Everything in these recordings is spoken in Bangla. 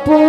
Pô,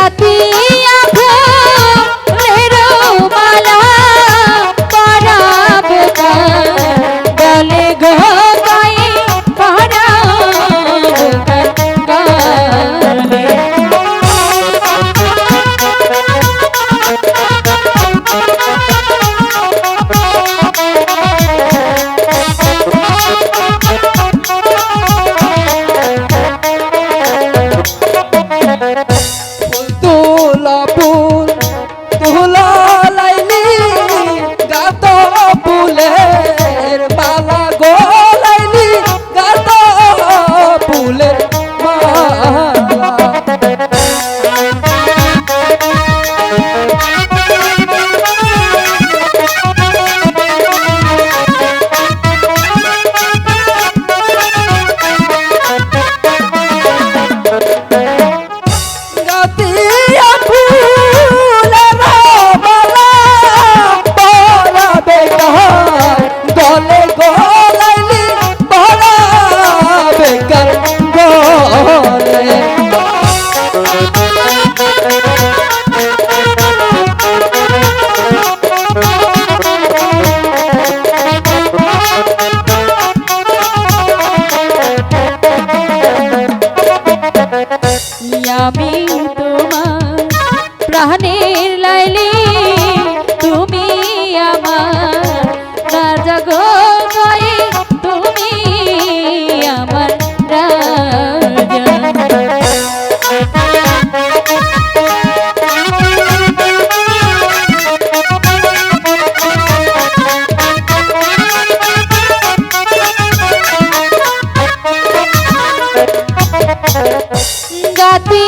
গাতিয়া গাতিয়া জাহানের লাইলে তুমি আমার রাজা গো তুমি আমার রাজা। জাতি